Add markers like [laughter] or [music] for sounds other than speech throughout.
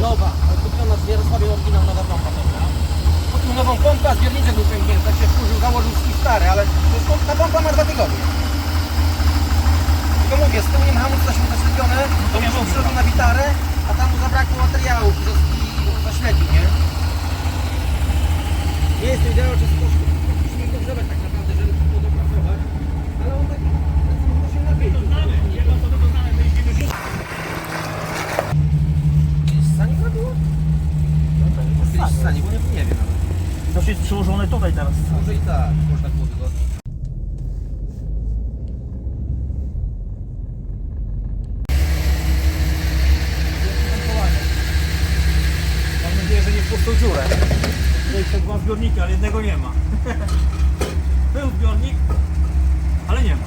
Nowa, kupiona z Jarosławie oryginał, nowa pompa dobra. Kupił nową pompę, a zbiorniczek był pęknięty, tak się wkurzył, założył swój stary, ale to jest, ta pompa ma dwa tygodnie. Tylko mówię, z tyłu hamulca zaś- zaślepione, to mówię. z przodu na witarę, a tam mu zabrakło materiału i zaślepił, nie? Nie jest to ideał, czy troszkę musimy podgrzewać tak naprawdę, żeby to było dopracować, ale on tak, to się napięć. Znamy, jedno co to znamy, my jeździmy już. Stanik było? No to jest Kiedyś stanie, bo nie, nie wiem nawet. To przyłożone tutaj teraz. Może i tak, można było wygodniej. Mam nadzieję, że nie w pustą dziurę. Tutaj są dwa zbiorniki, ale jednego nie ma. [laughs] Był zbiornik, ale nie ma.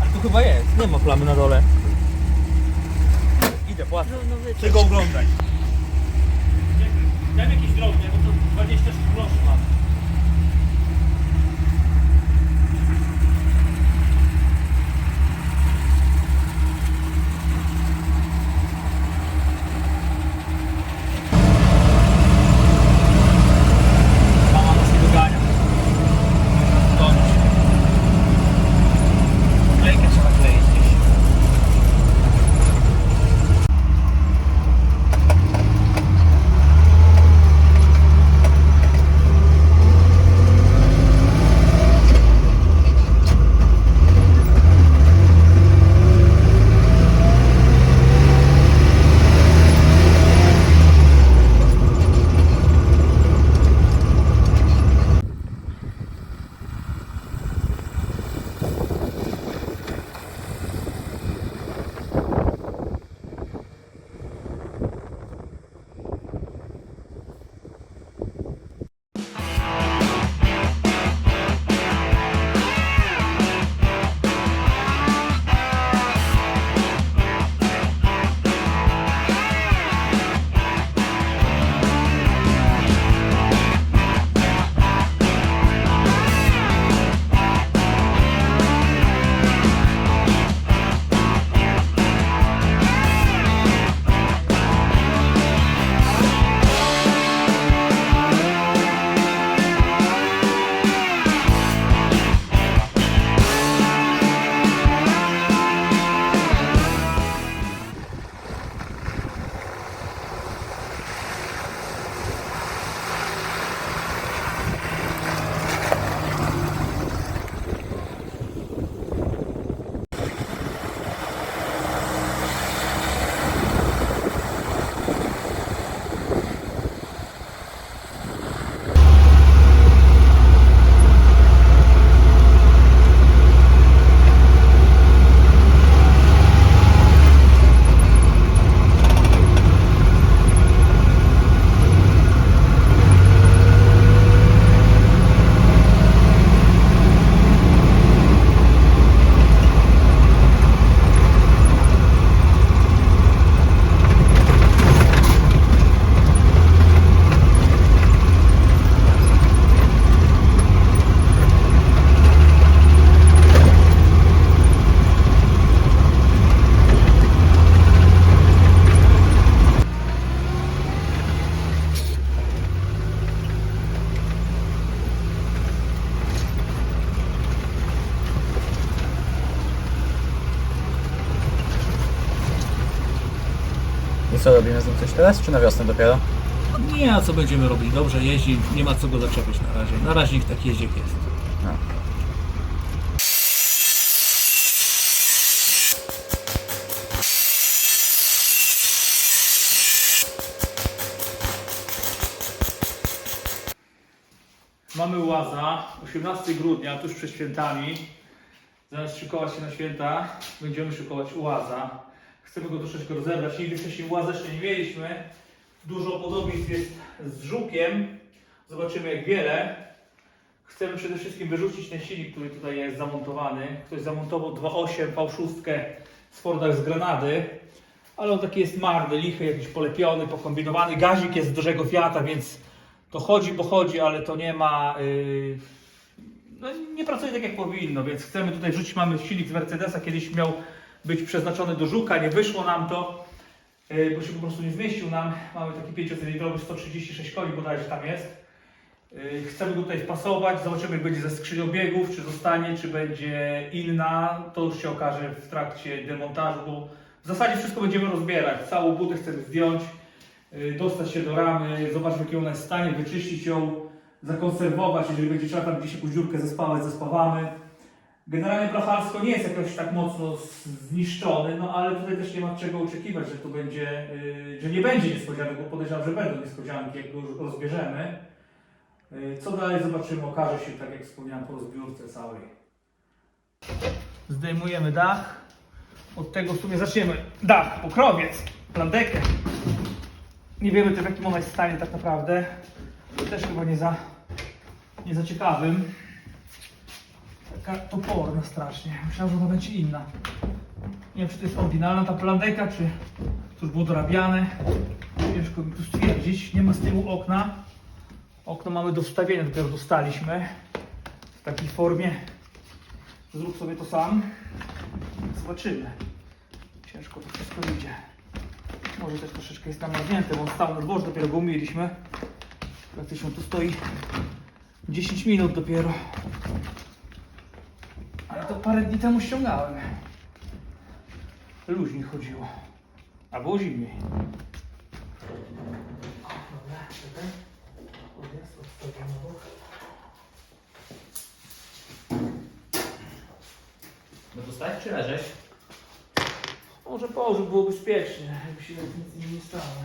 Ale tu chyba jest, nie ma plamy na dole. Idę, płacę. Czego oglądać? Daj jakieś drobne, bo to 26 groszy mam. Co, robimy z nim coś teraz, czy na wiosnę dopiero? Nie, a co będziemy robić? Dobrze jeździ, nie ma co go zaczepiać na razie. Na razie niech tak jeździ jak jest. No. Mamy łaza, 18 grudnia, tuż przed świętami. Zamiast szykować się na święta, będziemy szykować łaza. Chcemy go troszeczkę rozebrać. Nigdy wcześniej łaza jeszcze nie mieliśmy. Dużo podobieństw jest z żukiem. Zobaczymy jak wiele. Chcemy przede wszystkim wyrzucić ten silnik, który tutaj jest zamontowany. Ktoś zamontował 2.8 V6 z Fordach z Granady. Ale on taki jest marny, lichy, jakiś polepiony, pokombinowany. Gazik jest z dużego Fiata, więc to chodzi, bo chodzi, ale to nie ma. Yy, no, nie pracuje tak jak powinno, więc chcemy tutaj wrzucić. Mamy silnik z Mercedesa, kiedyś miał być przeznaczony do żuka, nie wyszło nam to. yy, bo się po prostu nie zmieścił nam. Mamy taki 5-cylindrowy, 136 koni bodajże tam jest. Yy, Chcemy go tutaj wpasować, zobaczymy jak będzie ze skrzynią biegów, czy zostanie, czy będzie inna. To już się okaże w trakcie demontażu, bo w zasadzie wszystko będziemy rozbierać. Całą budę chcemy zdjąć, yy, dostać się do ramy, zobaczyć w jakiej ona jest w stanie, wyczyścić ją, zakonserwować. Jeżeli będzie trzeba tam gdzieś jakąś dziurkę zespawać, zespawamy. Generalnie blacharsko nie jest jakoś tak mocno zniszczony, no ale tutaj też nie ma czego oczekiwać, że to będzie, yy, że nie będzie niespodzianek, bo podejrzewam, że będą niespodzianki, jak już rozbierzemy. Yy, Co dalej zobaczymy, okaże się, tak jak wspomniałem, po rozbiórce całej. Zdejmujemy dach. Od tego w sumie zaczniemy. Dach, pokrowiec, plandekę. Nie wiemy też w jakim ona jest stanie tak naprawdę. Też chyba nie za, nie za ciekawym. Taka toporna strasznie. Myślałem, że ona będzie inna. Nie wiem, czy to jest oryginalna ta plandeka, czy to już było dorabiane. Ciężko mi tu stwierdzić. Nie ma z tyłu okna. Okno mamy do wstawienia, dopiero dostaliśmy. W takiej formie. Zrób sobie to sam. Zobaczymy. Ciężko to wszystko idzie. Może też troszeczkę jest namarznięte, bo on stał na dworze, dopiero go umiliśmy. Praktycznie tu stoi 10 minut dopiero. To parę dni temu ściągałem. Luźniej chodziło. A było zimniej. No to stać czy leżeć? Może położył, było bezpiecznie, jakby się nic nie stało.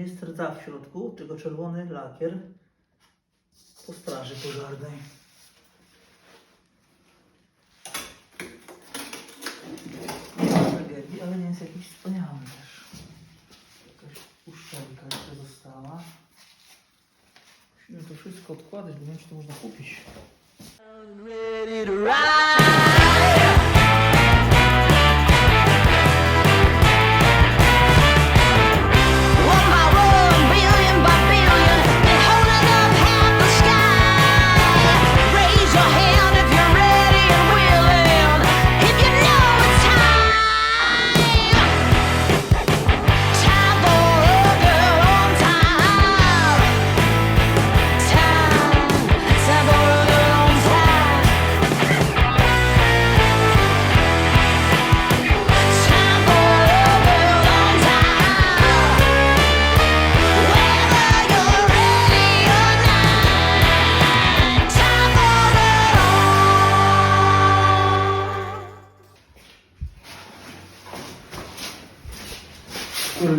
Jest rdza w środku, tylko czerwony lakier po straży pożarnej. Nie ma tragedii, ale nie jest jakiś wspaniały też. Jakaś uszczelka jeszcze została. Musimy to wszystko odkładać, bo nie wiem, czy to można kupić. ready to ride.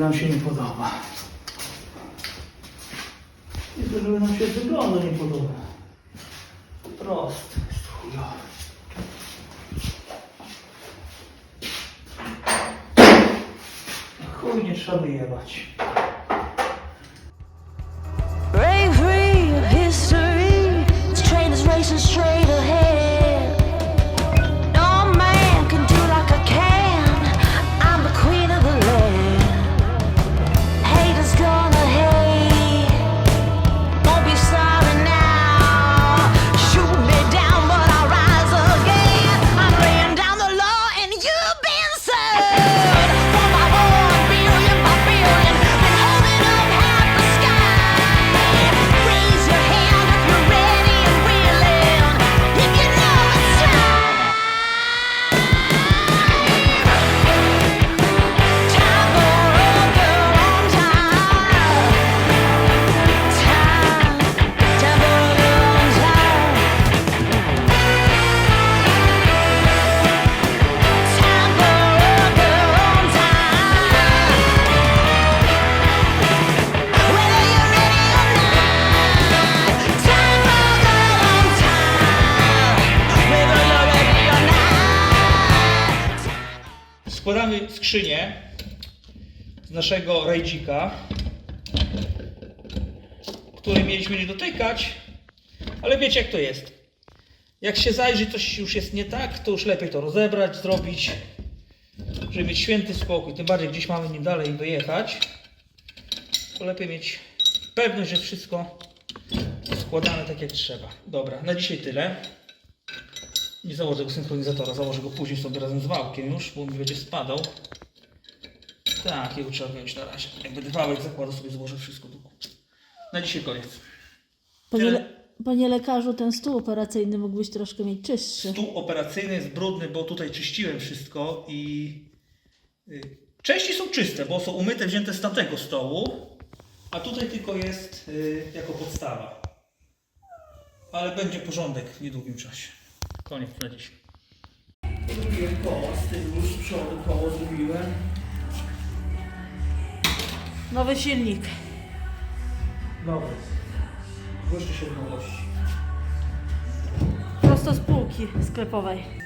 Nam się nie podoba. Nie to, żeby nam się wygląda nie podoba. Proste jest. Chuj nie trzeba wyjebać. Skrzynię z naszego rajdzika, której mieliśmy nie dotykać, ale wiecie jak to jest. Jak się zajrzy, coś już jest nie tak, to już lepiej to rozebrać, zrobić, żeby mieć święty spokój. Tym bardziej gdzieś mamy nim dalej dojechać, to lepiej mieć pewność, że wszystko składane tak jak trzeba. Dobra, na dzisiaj tyle. Nie założę tego synchronizatora, założę go później sobie razem z wałkiem już, bo mi będzie spadał. Tak, jego trzeba wziąć na razie. Jak będę wałek zakładał sobie, złożę wszystko do kupy. Na dzisiaj koniec. Panie, Tyle. le, panie lekarzu, ten stół operacyjny mógłbyś troszkę mieć czystszy. Stół operacyjny jest brudny, bo tutaj czyściłem wszystko i y, części są czyste, bo są umyte, wzięte z tamtego stołu, a tutaj tylko jest y, jako podstawa. Ale będzie porządek w niedługim czasie. Koniec na dziś. Zrobiłem koło z tyłu, z przodu koło zrobiłem. Nowy silnik. Dobry. Błyszczy się w nowości. Prosto z półki sklepowej.